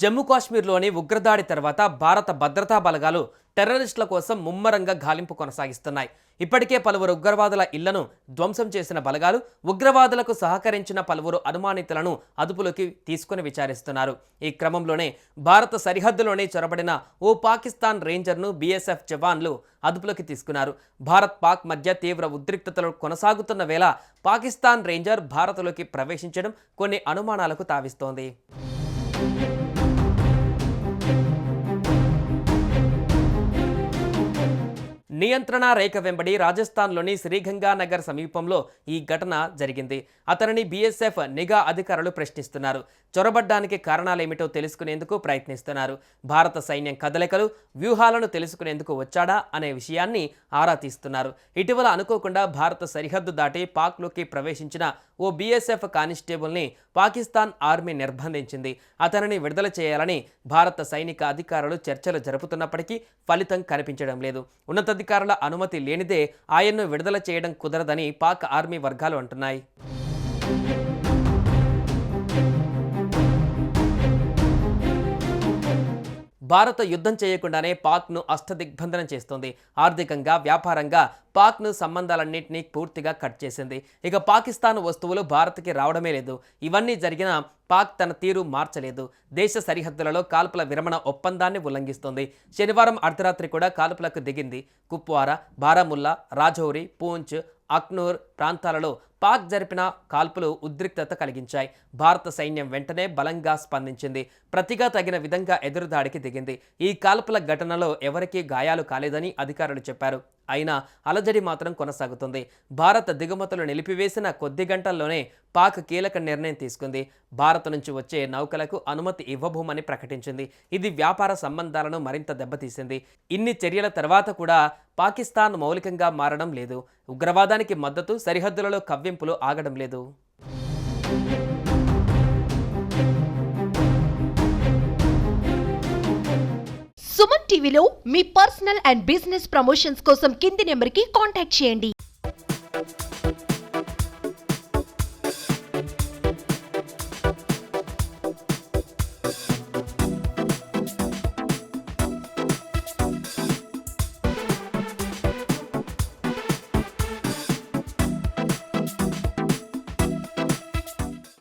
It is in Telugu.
Jammu కాశ్మీర్లోని ఉగ్రదాడి తర్వాత భారత భద్రతా బలగాలు టెర్రరిస్టుల కోసం ముమ్మరంగా గాలింపు కొనసాగిస్తున్నాయి. ఇప్పటికే పలువురు ఉగ్రవాదుల ఇళ్ళను ధ్వంసం చేసిన బలగాలు ఉగ్రవాదులకు సహకరించిన పలువురు అనుమానితులను అదుపులోకి తీసుకుని విచారిస్తున్నారు. ఈ క్రమంలోనే భారత సరిహద్దులోనే చొరబడిన ఓ పాకిస్తాన్ రేంజర్ను బీఎస్ఎఫ్ జవాన్లు అదుపులోకి తీసుకున్నారు. భారత్ పాక్ మధ్య తీవ్ర ఉద్రిక్తతలు కొనసాగుతున్న వేళ పాకిస్తాన్ రేంజర్ భారత్లోకి ప్రవేశించడం కొన్ని అనుమానాలకు తావిస్తోంది. నియంత్రణ రేఖ వెంబడి రాజస్థాన్లోని శ్రీగంగానగర్ సమీపంలో ఈ ఘటన జరిగింది. అతనిని బీఎస్ఎఫ్ నిఘా అధికారులు ప్రశ్నిస్తున్నారు. చొరబడ్డానికి కారణాలేమిటో తెలుసుకునేందుకు ప్రయత్నిస్తున్నారు. భారత సైన్యం కదలికలు వ్యూహాలను తెలుసుకునేందుకు వచ్చాడా అనే విషయాన్ని ఆరా తీస్తున్నారు. ఇటీవల అనుకోకుండా భారత సరిహద్దు దాటి పాక్లోకి ప్రవేశించిన ఓ బీఎస్ఎఫ్ కానిస్టేబుల్ని పాకిస్తాన్ ఆర్మీ నిర్బంధించింది. అతనిని విడుదల చేయాలని భారత సైనిక అధికారులు చర్చలు జరుపుతున్నప్పటికీ ఫలితం కనిపించడం లేదు. ఉన్నతాధికారులు అనుమతి లేనిదే ఆయన్ను విడుదల చేయడం కుదరదని పాక్ ఆర్మీ వర్గాలు అంటున్నాయి. భారత యుద్ధం చేయకుండానే పాక్ను అష్టదిగ్బంధనం చేస్తోంది. ఆర్థికంగా వ్యాపారంగా పాక్ను సంబంధాలన్నింటినీ పూర్తిగా కట్ చేసింది. ఇక పాకిస్తాన్ వస్తువులు భారత్కి రావడమే లేదు. ఇవన్నీ జరిగిన పాక్ తన తీరు మార్చలేదు. దేశ సరిహద్దులలో కాల్పుల విరమణ ఒప్పందాన్ని ఉల్లంఘిస్తోంది. శనివారం అర్ధరాత్రి కూడా కాల్పులకు దిగింది. కుప్వారా బారాముల్లా రాజౌరి పూంచ్ అక్నూర్ ప్రాంతాలలో పాక్ జరిపిన కాల్పులు ఉద్రిక్తత కలిగించాయి. భారత సైన్యం వెంటనే బలంగా స్పందించింది. ప్రతిగా తగిన విధంగా ఎదురుదాడికి దిగింది. ఈ కాల్పుల ఘటనలో ఎవరికీ గాయాలు కాలేదని అధికారులు చెప్పారు. అయినా అలజడి మాత్రం కొనసాగుతుంది. భారత దిగుమతులు నిలిపివేసిన కొద్ది గంటల్లోనే పాక్ కీలక నిర్ణయం తీసుకుంది. భారత్ నుంచి వచ్చే నౌకలకు అనుమతి ఇవ్వబోమని ప్రకటించింది. ఇది వ్యాపార సంబంధాలను మరింత దెబ్బతీసింది. ఇన్ని చర్యల తర్వాత కూడా పాకిస్తాన్ మౌలికంగా మారడం లేదు. ఉగ్రవాదానికి మద్దతు సరిహద్దులలో కవ్వింపులు ఆగడం లేదు. సుమన్ టీవీలో మీ పర్సనల్ అండ్ బిజినెస్ ప్రమోషన్స్ కోసం కింది నెంబర్కి కాంటాక్ట్ చేయండి.